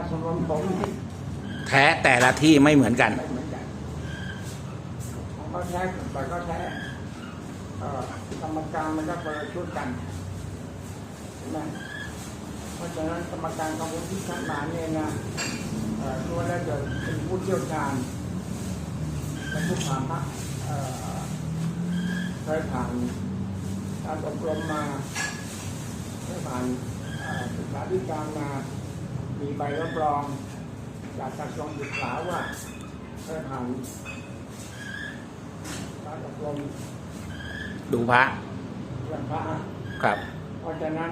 าสมรมผมแท้แต่ละที่ไม่เหมือนกันไม่เหมือนกันของเขาแท้แต่ก็แท้เอ่อกรรมการมันก็คนละชุดกันใช่ไหมเพราะฉะนั้นกรรมการของผมที่คัดมาเนี่ยนะเอ่อตัวแล้วจะเป็นผู้เชี่ยวชาญและผู้ผ่านพระเอ่อเคยผ่านการอบรมมาเคยผ่านศึกษาธิการมา มีใบรับรองจากกระทรวงศึกษาว่าเคยผ่านการอบรมดูพระเรื่องพระครับ เพราะฉะนั้น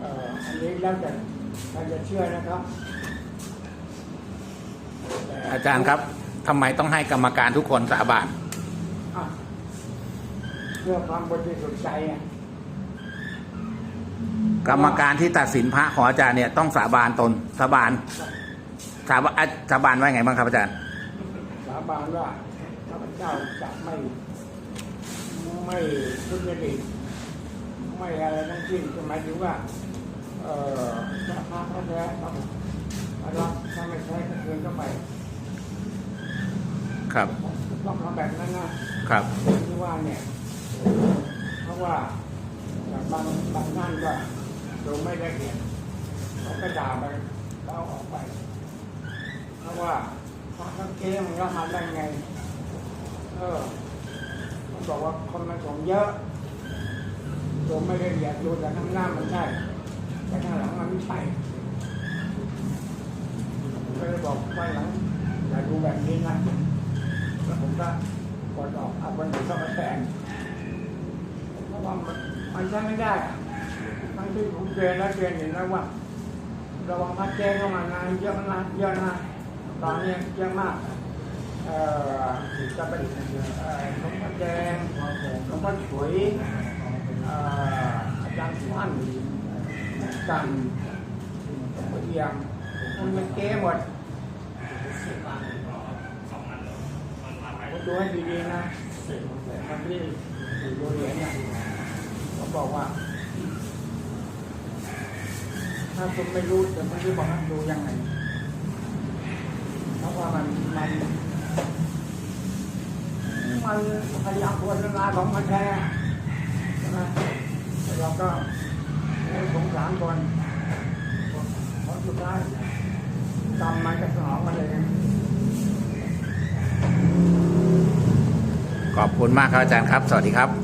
เอ่ออันนี้แล้วแต่ใครจะเชื่อนะครับแต่อาจารย์ครับทำไมต้องให้กรรมการทุกคนสาบานอะเพื่อความบริสุทธิ์ใจอะ กรรมการที่ตัดสินพระของอาจารย์เนี่ยต้องสาบานตนสาบานสาบานอะสาบานว่าไงบ้างครับอาจารย์ สาบานว่าข้าพเจ้าจะไม่ไม่ทุจริตไม่อะไรทั้งสิ้นหมายถึงว่า เอ่อถ้าพระแท้ๆครับรับถ้าไม่ใช่ก็คืนเข้าไปครับต้องทำแบบนั้นนะครับที่ว่าเนี่ยเพราะว่าบางบางท่านก็ ดูไม่ละเอียดเขาก็ด่าไปเราออกไป เพราะว่าพระทั้งเกมันรับมาได้ไง เออมันบอกว่าคนมันสงเยอะดูไม่ละเอียดดูแต่ข้างหน้ามันใช่ แต่ข้างหลังมันไม่ใช่ผมก็เลยบอกว่าหลังอย่าดูแบบนี้นะแล้วผมก็กดออกเอาคนอื่นเข้ามาแทนเพราะว่ามันใช้ไม่ได้ ทั้งที่ผมเรียนแล้วเรียนเห็นแล้วว่าระวังพัดแจ้งเข้ามานเยอะนะเยอะนะตอนนี้เยอะมากเอ่อจะเป็นเอ่อหลวงพ่อแดงหลวงพ่อฉุยอ่ออาจารย์ฟันกันหลวเอียงมันมันเก้หมดผมดูให้ดีๆนะคนที่ดูเหรียญเนี่ยเขาบอกว่า ถ้าคุณไม่รู้จะไม่รู้บอกให้ดูยังไงเพราะว่ามันมันมันพยายามโฆษณาของมันแท้ใช่ไหมแต่เราก็สงสารคนเพราะสุดท้ายกรรมมันจะสนองมันเองขอบคุณมากครับอาจารย์ครับ สวัสดีครับ